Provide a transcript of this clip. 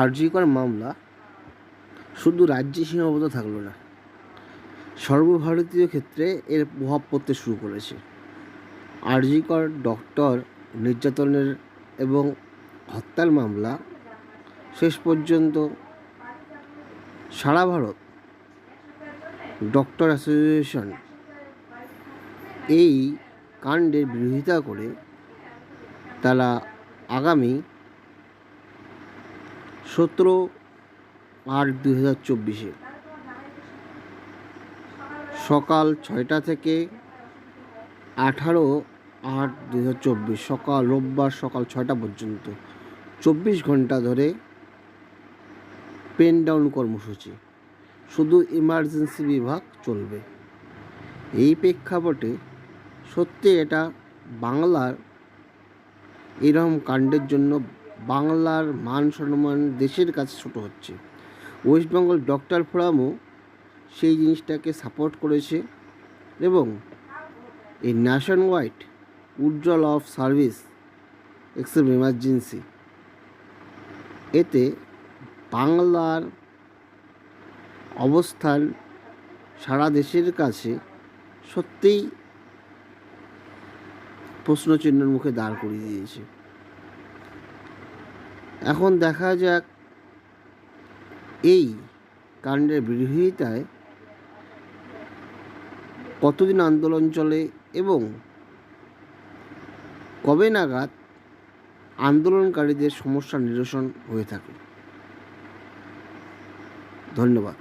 আরজিকর মামলা শুধু রাজ্যে সীমাবদ্ধ থাকল না, সর্বভারতীয় ক্ষেত্রে এর প্রভাব পড়তে শুরু করেছে। আরজিকর ডক্টর নির্যাতনের এবং হত্যার মামলা শেষ পর্যন্ত সারা ভারত ডক্টর অ্যাসোসিয়েশন এই কাণ্ডের বিরোধিতা করে তারা আগামী সতেরো আট দু হাজার চব্বিশে। সকাল ছয়টা থেকে আঠারো আট দু হাজার চব্বিশ, সকাল রোববার সকাল ছয়টা পর্যন্ত। চব্বিশ ঘণ্টা ধরে পেন ডাউন কর্মসূচি। শুধু ইমার্জেন্সি বিভাগ চলবে। এই প্রেক্ষাপটে সত্যি এটা বাংলার এরকম কাণ্ডের জন্য বাংলার মান সম্মান দেশের কাছে ছোট হচ্ছে। ওয়েস্ট বেঙ্গল ডক্টর ফোরামও সেই জিনিসটাকে সাপোর্ট করেছে এবং এই ন্যাশন ওয়াইড উজ্জ্বল অফ সার্ভিস এক্সেপ এমার্জেন্সি এতে বাংলার অবস্থান সারা দেশের কাছে সত্যিই প্রশ্নচিহ্নের মুখে দাঁড় করিয়ে দিয়েছে। এখন দেখা যাক এই কাণ্ডের বিরোধিতায় কতদিন আন্দোলন চলে এবং কবে নাগাদ আন্দোলনকারীদের সমস্যা নিরসন হয়ে থাকে। ধন্যবাদ।